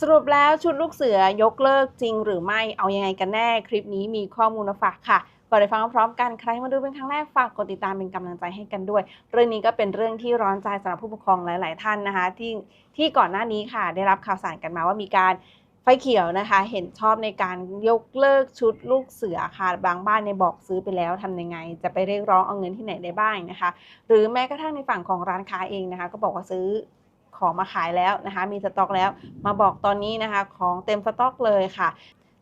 สรุปแล้วชุดลูกเสือยกเลิกจริงหรือไม่เอายังไงกันแน่ คลิปนี้มีข้อมูลมาฝากค่ะก่อนไปฟังพร้อมกันใครมาดูเป็นครั้งแรกฝากกดติดตามเป็นกำลังใจให้กันด้วย เรื่องนี้ก็เป็นเรื่องที่ร้อนใจสำหรับผู้ปกครองหลาย ๆ ท่านนะคะที่ที่ก่อนหน้านี้ค่ะ ได้รับข่าวสารกันมาว่ามีการไฟเขียวนะคะ เห็นชอบในการยกเลิกชุดลูกเสือค่ะบางบ้านในบอกซื้อไปแล้วทำยังไง จะไปเรียกร้องเอาเงินที่ไหนได้บ้างนะคะ หรือแม้กระทั่งในฝั่งของร้านค้าเองนะคะ ก็บอกว่าซื้อ ของมาขายแล้วนะคะ มีสต็อกแล้วมาบอกตอนนี้นะคะ ของเต็มสต็อกเลยค่ะ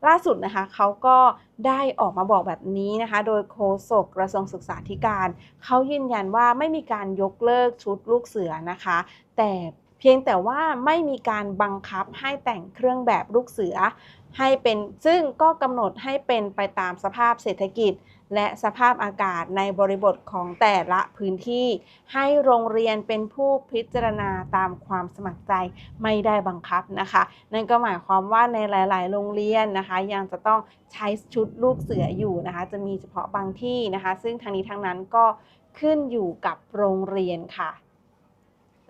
ล่าสุดนะคะเขาก็ได้ออกมาบอกแบบนี้นะคะ โดยโฆษกกระทรวงศึกษาธิการ เขายืนยันว่าไม่มีการยกเลิกชุดลูกเสือนะคะ แต่ เพียงแต่ว่าไม่มีการบังคับให้แต่งเครื่องแบบลูกเสือ ให้เป็นซึ่งก็กำหนดให้เป็นไปตามสภาพเศรษฐกิจ และสภาพอากาศในบริบทของแต่ละพื้นที่ ให้โรงเรียนเป็นผู้พิจารณาตามความสมัครใจไม่ได้บังคับนะคะ นั่นก็หมายความว่าในหลาย ๆ โรงเรียนนะคะ ยังจะต้องใช้ชุดลูกเสืออยู่นะคะ จะมีเฉพาะบางที่นะคะ ซึ่งทางนี้ทางนั้นก็ขึ้นอยู่กับโรงเรียนค่ะ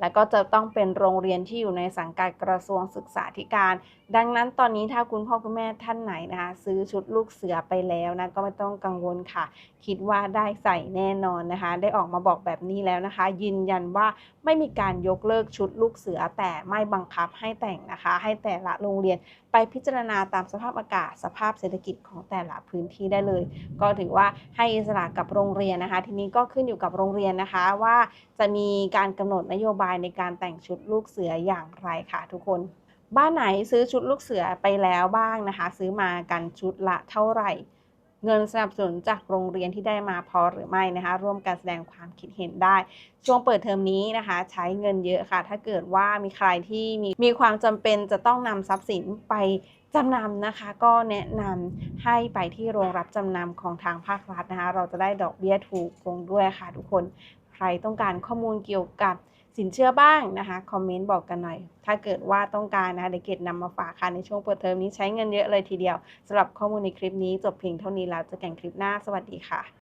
และก็จะต้องเป็นโรงเรียนที่อยู่ในสังกัดกระทรวงศึกษาธิการ ดังนั้นตอนนี้ถ้าคุณพ่อคุณแม่ท่านไหนนะคะซื้อชุดลูกเสือไปแล้วนะก็ไม่ต้องกังวลค่ะ คิดว่าได้ใส่แน่นอนนะคะ ได้ออกมาบอกแบบนี้แล้วนะคะ ยืนยันว่าไม่มีการยกเลิกชุดลูกเสือแต่ไม่บังคับให้แต่งนะคะ ให้แต่ละโรงเรียนไปพิจารณาตามสภาพอากาศสภาพเศรษฐกิจของแต่ละพื้นที่ได้เลย ก็ถือว่าให้อิสระกับโรงเรียนนะคะ ทีนี้ก็ขึ้นอยู่กับโรงเรียนนะคะว่าจะมีการกำหนดนโยบายในการแต่งชุดลูกเสืออย่างไรค่ะทุกคน บ้านไหนซื้อชุดลูกเสือไปแล้วบ้างนะคะ ซื้อมากันชุดละเท่าไหร่ เงินสนับสนุนจากโรงเรียนที่ได้มาพอหรือไม่นะคะ ร่วมกันแสดงความคิดเห็นได้ ช่วงเปิดเทอมนี้นะคะ ใช้เงินเยอะค่ะ ถ้าเกิดว่ามีใครที่มีมีความจำเป็นจะต้องนำทรัพย์สินไปจำนำนะคะก็แนะนำให้ไปที่โรงรับจำนำของทางภาครัฐนะคะ เราจะได้ดอกเบี้ยถูกลงด้วยค่ะทุกคน ใครต้องการข้อมูลเกี่ยวกับสินเชื่อบ้างนะคะคอมเมนต์บอกกันหน่อย ถ้าเกิดว่าต้องการนะคะเด็กเกดนำมาฝากค่ะในช่วงเปิดเทอมนี้ใช้เงินเยอะเลยทีเดียวสำหรับข้อมูลในคลิปนี้จบเพียงเท่านี้แล้วเจอกันคลิปหน้าสวัสดีค่ะ